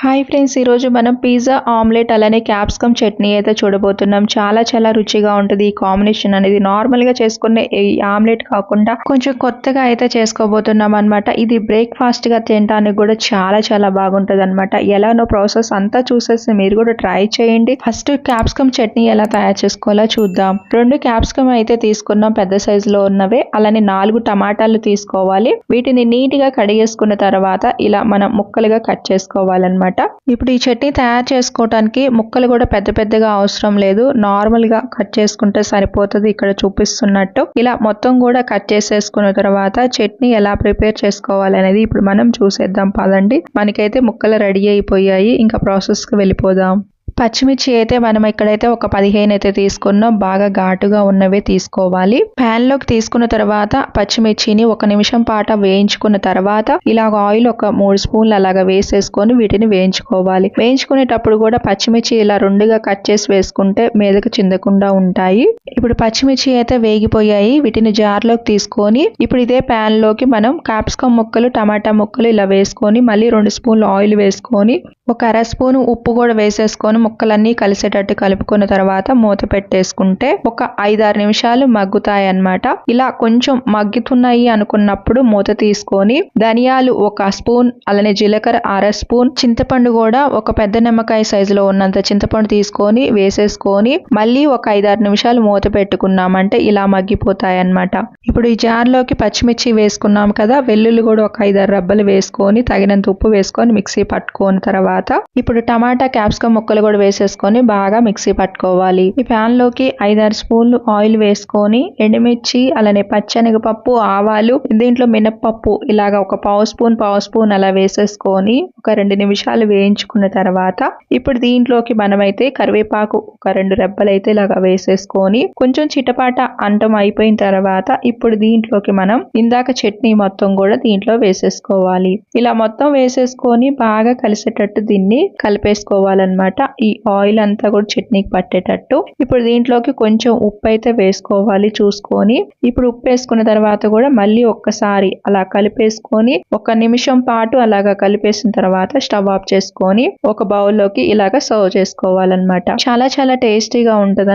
Hi friends ఈరోజు మనం pizza omelette అలానే క్యాప్సికమ్ చట్నీ అయితే చూడబోతున్నాం. చాలా చాలా రుచిగా ఉంటుంది ఈ కాంబినేషన్ అనేది. నార్మల్గా చేసుకునే ఈ ఆమ్లెట్ కాకుండా కొంచెం కొత్తగా అయితే చేసుకోబోతున్నాం అనమాట ఇది బ్రేక్ఫాస్ట్గా తినడానికి కూడా చాలా చాలా బాగుంటుంది అనమాట ఎలానో ప్రాసెస్ అంతా చూసేసి మీరు కూడా ట్రై చేయండి. ఫస్ట్ క్యాప్సికమ్ చట్నీ ఎలా తయారు చేసుకోవాలో చూద్దాం. రెండు క్యాప్సికమ్ అయితే తీసుకున్నాం పెద్ద సైజులో ఉన్నవే. అలానే నాలుగు టమాటాలు తీసుకోవాలి. వీటిని నీట్గా కడిగేసుకున్న తర్వాత ఇలా మనం ముక్కలుగా కట్ చేసుకోవాలన్నమాట. ఇప్పుడు ఈ చట్నీ తయారు చేసుకోవటానికి ముక్కలు కూడా పెద్ద పెద్దగా అవసరం లేదు. నార్మల్గా కట్ చేసుకుంటే సరిపోతుంది ఇక్కడ చూపిస్తున్నట్టు. ఇలా మొత్తం కూడా కట్ చేసేసుకున్న తర్వాత చట్నీ ఎలా ప్రిపేర్ చేసుకోవాలి అనేది ఇప్పుడు మనం చూసేద్దాం. పదండి. మనకైతే ముక్కలు రెడీ అయిపోయాయి. ఇంకా ప్రాసెస్కి వెళ్ళిపోదాం. పచ్చిమిర్చి అయితే మనం ఇక్కడైతే ఒక పదిహేను అయితే తీసుకున్నాం. బాగా ఘాటుగా ఉన్నవే తీసుకోవాలి. ప్యాన్లోకి తీసుకున్న తర్వాత పచ్చిమిర్చిని ఒక నిమిషం పాట వేయించుకున్న తర్వాత ఇలాగ ఆయిల్ ఒక మూడు స్పూన్లు అలాగా వేసేసుకొని వీటిని వేయించుకోవాలి. వేయించుకునేటప్పుడు కూడా పచ్చిమిర్చి ఇలా రెండుగా కట్ చేసి వేసుకుంటే మీదకు చిందకుండా ఉంటాయి. ఇప్పుడు పచ్చిమిర్చి అయితే వేగిపోయాయి. వీటిని జార్లోకి తీసుకొని ఇప్పుడు ఇదే ప్యాన్లోకి మనం క్యాప్సికమ్ ముక్కలు టమాటా ముక్కలు ఇలా వేసుకొని మళ్ళీ రెండు స్పూన్లు ఆయిల్ వేసుకొని ఒక అర స్పూన్ ఉప్పు కూడా వేసేసుకొని ముక్కలన్నీ కలిసేటట్టు కలుపుకున్న తర్వాత మూత పెట్టేసుకుంటే ఒక ఐదారు నిమిషాలు మగ్గుతాయి అన్నమాట ఇలా కొంచెం మగ్గుతున్నాయి అనుకున్నప్పుడు మూత తీసుకొని ధనియాలు ఒక స్పూన్ అలానే జీలకర్ర అర స్పూన్ చింతపండు కూడా ఒక పెద్ద నిమ్మకాయ సైజులో ఉన్నంత చింతపండు తీసుకొని వేసేసుకొని మళ్ళీ ఒక ఐదారు నిమిషాలు మూత పెట్టుకున్నామంటే ఇలా మగ్గిపోతాయి అన్నమాట ఇప్పుడు ఈ జార్లోకి పచ్చిమిర్చి వేసుకున్నాం కదా వెల్లుల్లి కూడా ఒక ఐదారు రబ్బలు వేసుకొని తగినంత ఉప్పు వేసుకొని మిక్సీ పట్టుకున్న తర్వాత ఇప్పుడు టమాటా క్యాప్సికమ్ ముక్కలు కూడా వేసేసుకొని బాగా మిక్సీ పట్టుకోవాలి. ఈ ప్యాన్లోకి ఐదారు స్పూన్లు ఆయిల్ వేసుకొని ఎండుమిర్చి అలానే పచ్చనగపప్పు ఆవాలు దీంట్లో మినప్పప్పు ఇలాగ ఒక పావు స్పూన్ పావు స్పూన్ అలా వేసేసుకొని ఒక రెండు నిమిషాలు వేయించుకున్న తర్వాత ఇప్పుడు దీంట్లోకి మనమైతే కరివేపాకు ఒక రెండు రెబ్బలు అయితే ఇలాగ వేసేసుకొని కొంచెం చిటపాట అంటం అయిపోయిన తర్వాత ఇప్పుడు దీంట్లోకి మనం ఇందాక చట్నీ మొత్తం కూడా దీంట్లో వేసేసుకోవాలి. ఇలా మొత్తం వేసేసుకొని బాగా కలిసేటట్టు దీన్ని కలిపేసుకోవాలన్నమాట. ఈ ఈ ఆయిల్ అంతా కూడా చట్నీకి పట్టేటట్టు. ఇప్పుడు దీంట్లోకి కొంచెం ఉప్పు అయితే వేసుకోవాలి చూసుకొని. ఇప్పుడు ఉప్పు వేసుకున్న తర్వాత కూడా మళ్ళీ ఒక్కసారి అలా కలిపేసుకొని ఒక నిమిషం పాటు అలాగా కలిపేసిన తర్వాత స్టవ్ ఆఫ్ చేసుకొని ఒక బౌల్లోకి ఇలాగ సర్వ్ చేసుకోవాలన్నమాట. చాలా చాలా టేస్టీగా ఉంటది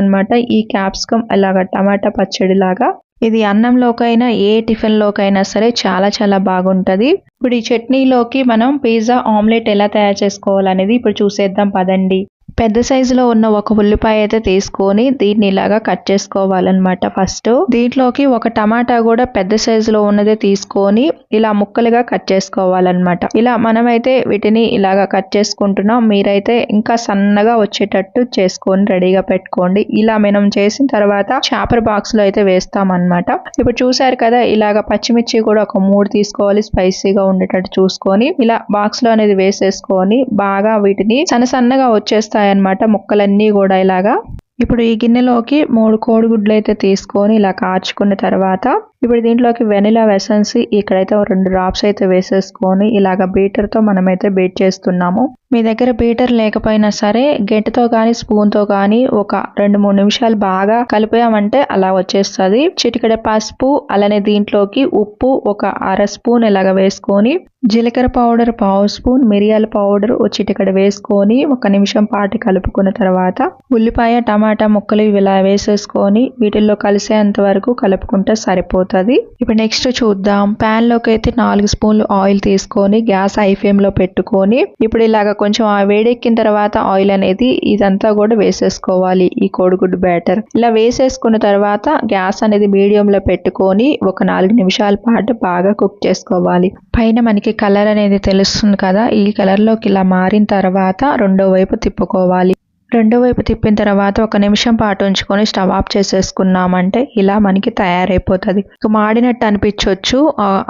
ఈ క్యాప్సికమ్ అలాగా టమాటా పచ్చడి లాగా ఇది అన్నంలోకైనా ఏ టిఫిన్లోకైనా సరే చాలా చాలా బాగుంటుంది. ఇప్పుడు ఈ చట్నీలోకి మనం పిజ్జా ఆమ్లెట్ ఎలా తయారు చేసుకోవాలనేది ఇప్పుడు చూసేద్దాం పదండి. పెద్ద సైజులో ఉన్న ఒక ఉల్లిపాయ అయితే తీసుకొని దీన్ని ఇలాగా కట్ చేసుకోవాలన్నమాట ఫస్ట్. దీంట్లోకి ఒక టమాటా కూడా పెద్ద సైజులో ఉన్నదే తీసుకొని ఇలా ముక్కలుగా కట్ చేసుకోవాలన్నమాట. ఇలా మనమైతే వీటిని ఇలాగా కట్ చేసుకుంటున్నాం. మీరైతే ఇంకా సన్నగా వచ్చేటట్టు చేసుకొని రెడీగా పెట్టుకోండి. ఇలా మనం చేసిన తర్వాత చాపర్ బాక్స్లో అయితే వేస్తామన్నమాట. ఇప్పుడు చూసారు కదా ఇలాగ పచ్చిమిర్చి కూడా ఒక మూడు తీసుకోవాలి స్పైసీగా ఉండేటట్టు చూసుకొని ఇలా బాక్స్లో అనేది వేసేసుకొని బాగా వీటిని సన్న సన్నగా వచ్చేస్తా అన్నమాట ముక్కలన్నీ కూడా ఇలాగా. ఇప్పుడు ఈ గిన్నెలోకి మూడు కోడిగుడ్లు అయితే తీసుకొని ఇలా కాచుకున్న తర్వాత ఇప్పుడు దీంట్లోకి వెనిలా వెసన్స్ ఇక్కడైతే రెండు డ్రాప్స్ అయితే వేసేసుకొని ఇలాగ బీటర్తో మనమైతే బీట్ చేస్తున్నాము. మీ దగ్గర బీటర్ లేకపోయినా సరే గెంటతో కానీ స్పూన్తో కానీ ఒక రెండు మూడు నిమిషాలు బాగా కలిపామంటే అలా వచ్చేస్తుంది. చిటికడ పసుపు అలానే దీంట్లోకి ఉప్పు ఒక అర స్పూన్ ఇలాగ వేసుకొని జీలకర్ర పౌడర్ పావు స్పూన్ మిరియాల పౌడర్ చిటికడ వేసుకొని ఒక నిమిషం పాటు కలుపుకున్న తర్వాత ఉల్లిపాయ టమాటా ముక్కలు ఇలా వేసేసుకొని వీటిల్లో కలిసేంత వరకు కలుపుకుంటే సరిపోతుంది. ఇప్పుడు నెక్స్ట్ చూద్దాం. ప్యాన్లోకి అయితే నాలుగు స్పూన్లు ఆయిల్ తీసుకొని గ్యాస్ హై ఫ్లేమ్లో పెట్టుకొని ఇప్పుడు ఇలాగ కొంచెం ఆ వేడెక్కిన తర్వాత ఆయిల్ అనేది ఇదంతా కూడా వేసేసుకోవాలి ఈ కోడిగుడ్డు బ్యాటర్ ఇలా వేసేసుకున్న తర్వాత గ్యాస్ అనేది మీడియం లో పెట్టుకొని ఒక నాలుగు నిమిషాల పాటు బాగా కుక్ చేసుకోవాలి. పైన మనకి కలర్ అనేది తెలుస్తుంది కదా ఈ కలర్లోకి ఇలా మారిన తర్వాత రెండో వైపు తిప్పుకోవాలి. రెండో వైపు తిప్పిన తర్వాత ఒక నిమిషం పాటు ఉంచుకొని స్టవ్ ఆఫ్ చేసేసుకున్నామంటే ఇలా మనకి తయారైపోతుంది. మాడినట్టు అనిపించవచ్చు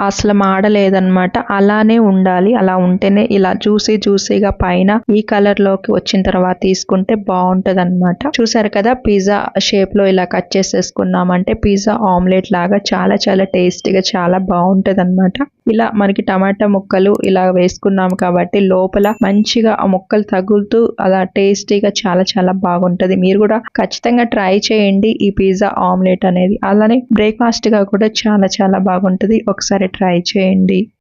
అసలు మాడలేదన్నమాట. అలానే ఉండాలి. అలా ఉంటేనే ఇలా జ్యూసీ జ్యూసీగా పైన ఈ కలర్లోకి వచ్చిన తర్వాత తీసుకుంటే బాగుంటది అనమాట చూసారు కదా పిజ్జా షేప్లో ఇలా కట్ చేసేసుకున్నామంటే పిజ్జా ఆమ్లెట్ లాగా చాలా చాలా టేస్టీగా చాలా బాగుంటది అనమాట ఇలా మనకి టమాటా ముక్కలు ఇలా వేసుకున్నాం కాబట్టి లోపల మంచిగా ఆ ముక్కలు తగులుతూ అలా టేస్టీగా చాలా చాలా చాలా బాగుంటుంది. మీరు కూడా ఖచ్చితంగా ట్రై చేయండి ఈ పిజ్జా ఆమ్లెట్ అనేది. అలానే బ్రేక్ఫాస్ట్గా కూడా చాలా చాలా బాగుంటుంది. ఒకసారి ట్రై చేయండి.